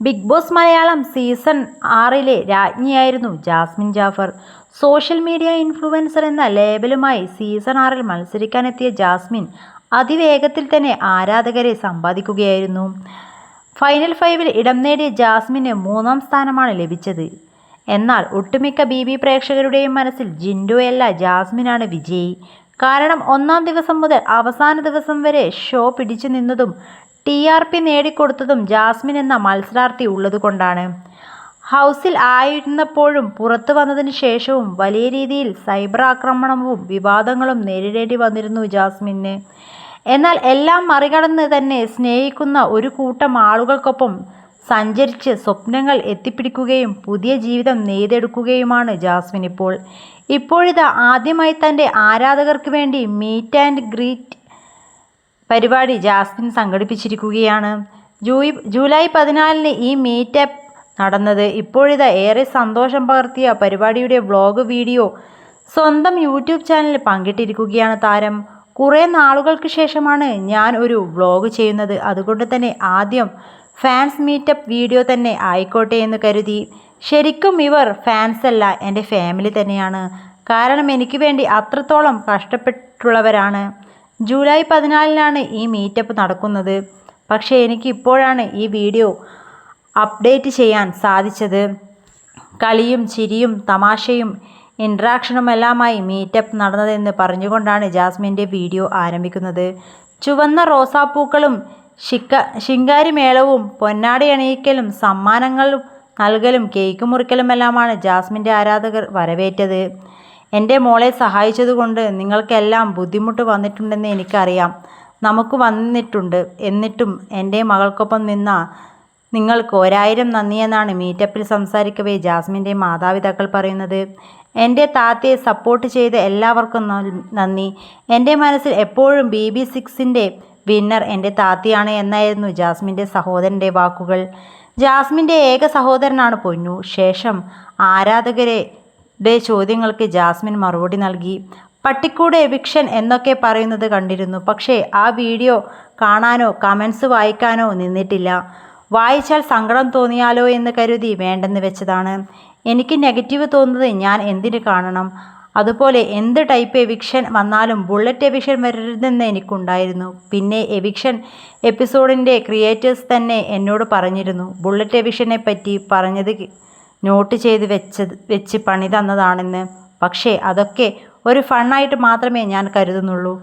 Big boss Malayalam season ആറിലെ രാജ്ഞിയായിരുന്നു Jasmine Jaffar. Social media influencer എന്ന ലേബലുമായി സീസൺ ആറിൽ മത്സരിക്കാനെത്തിയ ജാസ്മിൻ അതിവേഗത്തിൽ തന്നെ ആരാധകരെ സമ്പാദിക്കുകയായിരുന്നു. ഫൈനൽ ഫൈവിൽ ഇടം നേടിയ ജാസ്മിന് മൂന്നാം സ്ഥാനമാണ് ലഭിച്ചത്. എന്നാൽ ഒട്ടുമിക്ക ബി ബി പ്രേക്ഷകരുടെയും മനസ്സിൽ ജിൻഡോയല്ല ജാസ്മിനാണ് വിജയി. കാരണം ഒന്നാം ദിവസം മുതൽ അവസാന ദിവസം വരെ ഷോ പിടിച്ചു നിന്നതും ടി ആർ പി നേടിക്കൊടുത്തതും ജാസ്മിൻ എന്ന മത്സരാർത്ഥി ഉള്ളതുകൊണ്ടാണ്. ഹൗസിൽ ആയിരുന്നപ്പോഴും പുറത്തു വന്നതിന് ശേഷവും വലിയ രീതിയിൽ സൈബർ ആക്രമണവും വിവാദങ്ങളും നേരിടേണ്ടി വന്നിരുന്നു ജാസ്മിന്. എന്നാൽ എല്ലാം മറികടന്ന് തന്നെ സ്നേഹിക്കുന്ന ഒരു കൂട്ടം ആളുകൾക്കൊപ്പം സഞ്ചരിച്ച് സ്വപ്നങ്ങൾ എത്തിപ്പിടിക്കുകയും പുതിയ ജീവിതം നെയ്തെടുക്കുകയുമാണ് ജാസ്മിൻ ഇപ്പോൾ ഇപ്പോഴിതാ ആദ്യമായി തന്റെ ആരാധകർക്ക് വേണ്ടി മീറ്റ് ആൻഡ് ഗ്രീറ്റ് പരിപാടി ജാസ്മിൻ സംഘടിപ്പിച്ചിരിക്കുകയാണ്. ജൂയ് ജൂലൈ പതിനാലിന് ഈ മീറ്റപ്പ് നടന്നത് ഇപ്പോഴിതാ ഏറെ സന്തോഷം പകർത്തിയ പരിപാടിയുടെ വ്ലോഗ് വീഡിയോ സ്വന്തം യൂട്യൂബ് ചാനലിൽ പങ്കിട്ടിരിക്കുകയാണ് താരം. കുറേ നാളുകൾക്ക് ശേഷമാണ് ഞാൻ ഒരു വ്ലോഗ് ചെയ്യുന്നത്. അതുകൊണ്ട് തന്നെ ആദ്യം ഫാൻസ് മീറ്റപ്പ് വീഡിയോ തന്നെ ആയിക്കോട്ടെ എന്ന് കരുതി. ശരിക്കും ഇവർ ഫാൻസ് അല്ല എന്റെ ഫാമിലി തന്നെയാണ്. കാരണം എനിക്ക് വേണ്ടി അത്രത്തോളം കഷ്ടപ്പെട്ടുള്ളവരാണ്. ജൂലൈ പതിനാലിനാണ് ഈ മീറ്റപ്പ് നടക്കുന്നത്. പക്ഷേ എനിക്ക് ഇപ്പോഴാണ് ഈ വീഡിയോ അപ്ഡേറ്റ് ചെയ്യാൻ സാധിച്ചത്. കളിയും ചിരിയും തമാശയും ഇൻട്രാക്ഷനുമെല്ലാമായി മീറ്റപ്പ് നടന്നതെന്ന് പറഞ്ഞുകൊണ്ടാണ് ജാസ്മിന്റെ വീഡിയോ ആരംഭിക്കുന്നത്. ചുവന്ന റോസാപ്പൂക്കളും ശിക്ക ശിങ്കാരിമേളവും പൊന്നാടി അണിയിക്കലും സമ്മാനങ്ങളും നൽകലും കേക്ക് മുറിക്കലുമെല്ലാമാണ് ജാസ്മിന്റെ ആരാധകർ വരവേറ്റത്. എന്റെ മോളെ സഹായിച്ചതുകൊണ്ട് നിങ്ങൾക്കെല്ലാം ബുദ്ധിമുട്ട് വന്നിട്ടുണ്ടെന്ന് എനിക്കറിയാം. നമുക്ക് വന്നിട്ടുണ്ട്. എന്നിട്ടും എന്റെ മകൾക്കൊപ്പം നിന്ന നിങ്ങൾക്ക് ഒരായിരം നന്ദിയെന്നാണ് മീറ്റപ്പിൽ സംസാരിക്കവേ ജാസ്മിന്റെ മാതാപിതാക്കൾ പറയുന്നത്. എന്റെ താത്തയെ സപ്പോർട്ട് ചെയ്ത എല്ലാവർക്കും നന്ദി. എന്റെ മനസ്സിൽ എപ്പോഴും ബി ബി സിക്സിന്റെ വിന്നർ എന്റെ താത്തയാണ് എന്നായിരുന്നു ജാസ്മിന്റെ സഹോദരന്റെ വാക്കുകൾ. ജാസ്മിന്റെ ഏക സഹോദരനാണ് പൊന്നു. ശേഷം ആരാധകരെ ചോദ്യങ്ങൾക്ക് ജാസ്മിൻ മറുപടി നൽകി. പട്ടിക്കൂട് എവിക്ഷൻ എന്നൊക്കെ പറയുന്നത് കണ്ടിരുന്നു. പക്ഷേ ആ വീഡിയോ കാണാനോ കമൻസ് വായിക്കാനോ നിന്നിട്ടില്ല. വായിച്ചാൽ സങ്കടം തോന്നിയാലോ എന്ന് കരുതി വേണ്ടെന്ന് വെച്ചതാണ്. എനിക്ക് നെഗറ്റീവ് തോന്നുന്നത് ഞാൻ എന്തിന് കാണണം? അതുപോലെ എന്ത് ടൈപ്പ് എവിക്ഷൻ വന്നാലും ബുള്ളറ്റ് എവിക്ഷൻ വരരുതെന്ന് എനിക്കുണ്ടായിരുന്നു. പിന്നെ എവിക്ഷൻ എപ്പിസോഡിന്റെ ക്രിയേറ്റേഴ്സ് തന്നെ എന്നോട് പറഞ്ഞിരുന്നു. ബുള്ളറ്റ് എവിക്ഷനെ പറ്റി പറഞ്ഞത് നോട്ട് ചെയ്ത് വെച്ചത് വെച്ച് പണി തന്നതാണെന്ന്. പക്ഷേ അതൊക്കെ ഒരു ഫണ്ണായിട്ട് മാത്രമേ ഞാൻ കരുതുന്നുള്ളൂ.